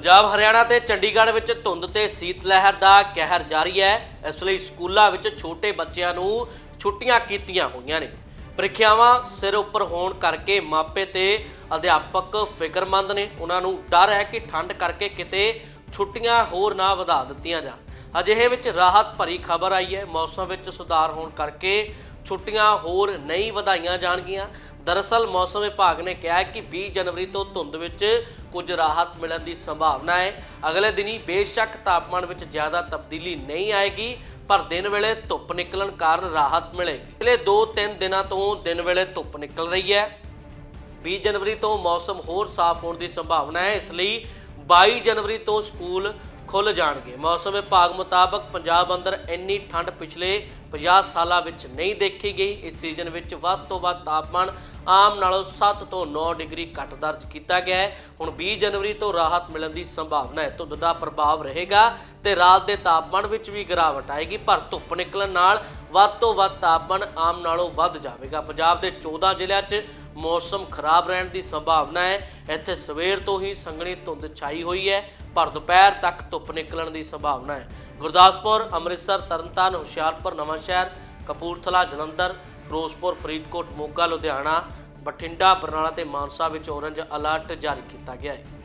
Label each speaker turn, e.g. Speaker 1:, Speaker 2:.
Speaker 1: ਪੰਜਾਬ, ਹਰਿਆਣਾ ਤੇ ਚੰਡੀਗੜ੍ਹ ਵਿੱਚ ਧੁੰਦ ਤੇ ਸੀਤ ਲਹਿਰ ਦਾ ਕਹਿਰ ਜਾਰੀ ਹੈ। ਇਸ ਲਈ ਸਕੂਲਾਂ ਵਿੱਚ ਛੋਟੇ ਬੱਚਿਆਂ ਨੂੰ ਛੁੱਟੀਆਂ ਕੀਤੀਆਂ ਹੋਈਆਂ ਨੇ। ਪ੍ਰੀਖਿਆਵਾਂ ਸਿਰ ਉੱਪਰ ਹੋਣ ਕਰਕੇ ਮਾਪੇ ਤੇ ਅਧਿਆਪਕ ਫਿਕਰਮੰਦ ਨੇ। ਉਹਨਾਂ ਨੂੰ ਡਰ ਹੈ ਕਿ ਠੰਡ ਕਰਕੇ ਕਿਤੇ ਛੁੱਟੀਆਂ ਹੋਰ ਨਾ ਵਧਾ ਦਿੱਤੀਆਂ ਜਾਣ। ਅਜਿਹੇ ਵਿੱਚ ਰਾਹਤ ਭਰੀ ਖਬਰ ਆਈ ਹੈ। ਮੌਸਮ ਵਿੱਚ ਸੁਧਾਰ ਹੋਣ ਕਰਕੇ ਛੁੱਟੀਆਂ ਹੋਰ ਨਹੀਂ ਵਧਾਈਆਂ ਜਾਣਗੀਆਂ। ਦਰਅਸਲ ਮੌਸਮ ਵਿਭਾਗ ਨੇ ਕਿਹਾ ਹੈ ਕਿ 20 ਜਨਵਰੀ ਤੋਂ ਧੁੰਦ ਵਿੱਚ ਕੁਝ ਰਾਹਤ ਮਿਲਣ ਦੀ ਸੰਭਾਵਨਾ ਹੈ। ਅਗਲੇ ਦਿਨੀ ਬੇਸ਼ੱਕ ਤਾਪਮਾਨ ਵਿੱਚ ਜ਼ਿਆਦਾ ਤਬਦੀਲੀ ਨਹੀਂ ਆਏਗੀ, ਪਰ ਦਿਨ ਵੇਲੇ ਧੁੱਪ ਨਿਕਲਣ ਕਾਰਨ ਰਾਹਤ ਮਿਲੇਗੀ। ਪਿਛਲੇ 2-3 ਦਿਨਾਂ ਤੋਂ ਦਿਨ ਵੇਲੇ ਧੁੱਪ ਨਿਕਲ ਰਹੀ ਹੈ। 20 ਜਨਵਰੀ ਤੋਂ ਮੌਸਮ ਹੋਰ ਸਾਫ਼ ਹੋਣ ਦੀ ਸੰਭਾਵਨਾ ਹੈ, ਇਸ ਲਈ 22 ਜਨਵਰੀ ਤੋਂ ਸਕੂਲ ਖੁੱਲ ਜਾਣਗੇ। ਮੌਸਮ ਵਿਭਾਗ ਮੁਤਾਬਕ ਪੰਜਾਬ ਅੰਦਰ ਇੰਨੀ ਠੰਡ ਪਿਛਲੇ 50 ਸਾਲਾਂ ਵਿੱਚ ਨਹੀਂ ਦੇਖੀ ਗਈ। ਇਸ ਸੀਜ਼ਨ ਵਿੱਚ ਵੱਧ ਤੋਂ ਵੱਧ ਤਾਪਮਾਨ ਆਮ ਨਾਲੋਂ 7 ਤੋਂ 9 ਡਿਗਰੀ ਘੱਟ ਦਰਜ ਕੀਤਾ ਗਿਆ ਹੈ। ਹੁਣ 20 ਜਨਵਰੀ ਤੋਂ ਰਾਹਤ ਮਿਲਣ ਦੀ ਸੰਭਾਵਨਾ ਹੈ। ਧੁੰਦ ਦਾ ਪ੍ਰਭਾਵ ਰਹੇਗਾ ਤੇ ਰਾਤ ਦੇ ਤਾਪਮਾਨ ਵਿੱਚ ਵੀ ਗਿਰਾਵਟ ਆਏਗੀ, ਪਰ ਧੁੱਪ ਨਿਕਲਣ ਨਾਲ ਵੱਧ ਤੋਂ ਵੱਧ ਤਾਪਮਾਨ ਆਮ ਨਾਲੋਂ ਵੱਧ ਜਾਵੇਗਾ। ਪੰਜਾਬ ਦੇ 14 ਜ਼ਿਲ੍ਹਿਆਂ 'ਚ ਮੌਸਮ ਖਰਾਬ ਰਹਿਣ ਦੀ ਸੰਭਾਵਨਾ ਹੈ। ਇੱਥੇ ਸਵੇਰ ਤੋਂ ਹੀ ਸੰਘਣੀ ਧੁੰਦ ਛਾਈ ਹੋਈ ਹੈ, ਪਰ ਦੁਪਹਿਰ ਤੱਕ ਧੁੱਪ ਨਿਕਲਣ ਦੀ ਸੰਭਾਵਨਾ ਹੈ। ਗੁਰਦਾਸਪੁਰ, ਅੰਮ੍ਰਿਤਸਰ, ਤਰਨਤਾਰਨ, ਹੁਸ਼ਿਆਰਪੁਰ, ਨਵਾਂਸ਼ਹਿਰ, ਕਪੂਰਥਲਾ, ਜਲੰਧਰ, ਫਿਰੋਜ਼ਪੁਰ, ਫਰੀਦਕੋਟ, ਮੋਗਾ, ਲੁਧਿਆਣਾ, ਬਠਿੰਡਾ, ਬਰਨਾਲਾ ਤੇ ਮਾਨਸਾ ਵਿੱਚ ਔਰੰਜ ਅਲਰਟ ਜਾਰੀ ਕੀਤਾ ਗਿਆ ਹੈ।